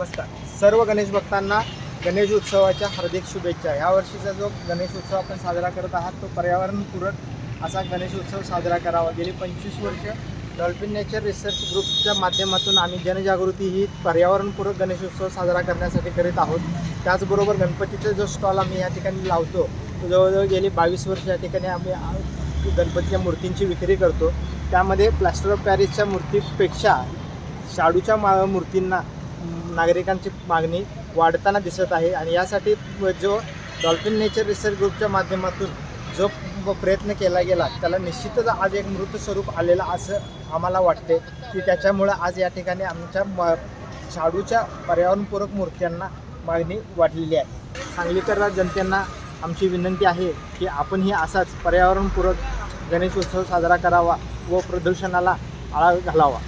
नमस्कार. सर्व गणेश भक्तांना गणेश उत्सवाच्या हार्दिक शुभेच्छा. या वर्षीचा जो गणेश उत्सव आपण साजरा करत आहात तो पर्यावरणपूरक असा गणेश उत्सव साजरा करावा. गेली पंचवीस वर्ष डॉल्फिन नेचर रिसर्च ग्रुपच्या माध्यमातून आम्ही जनजागृती ही पर्यावरणपूरक गणेश उत्सव साजरा करण्यासाठी करीत आहोत. त्याचबरोबर गणपतीचा जो स्टॉल आम्ही या ठिकाणी लावतो तो जवळजवळ गेली बावीस वर्ष या ठिकाणी आम्ही गणपतीच्या मूर्तींची विक्री करतो. त्यामध्ये प्लॅस्टर ऑफ पॅरिसच्या मूर्तीपेक्षा शाडूच्या मा मूर्तींना नागरिकांची मागणी वाढताना दिसत आहे आणि यासाठी जो डॉल्फिन नेचर रिसर्च ग्रुपच्या माध्यमातून जो प्रयत्न केला गेला त्याला निश्चितच आज एक मृत स्वरूप आलेलं असं आम्हाला वाटते की त्याच्यामुळं आज या ठिकाणी आमच्या म शाडूच्या पर्यावरणपूरक मूर्त्यांना मागणी वाढलेली आहे. सांगलीकर जनतेंना आमची विनंती आहे की आपणही असाच पर्यावरणपूरक गणेश उत्सव साजरा करावा व प्रदूषणाला आळा घालावा.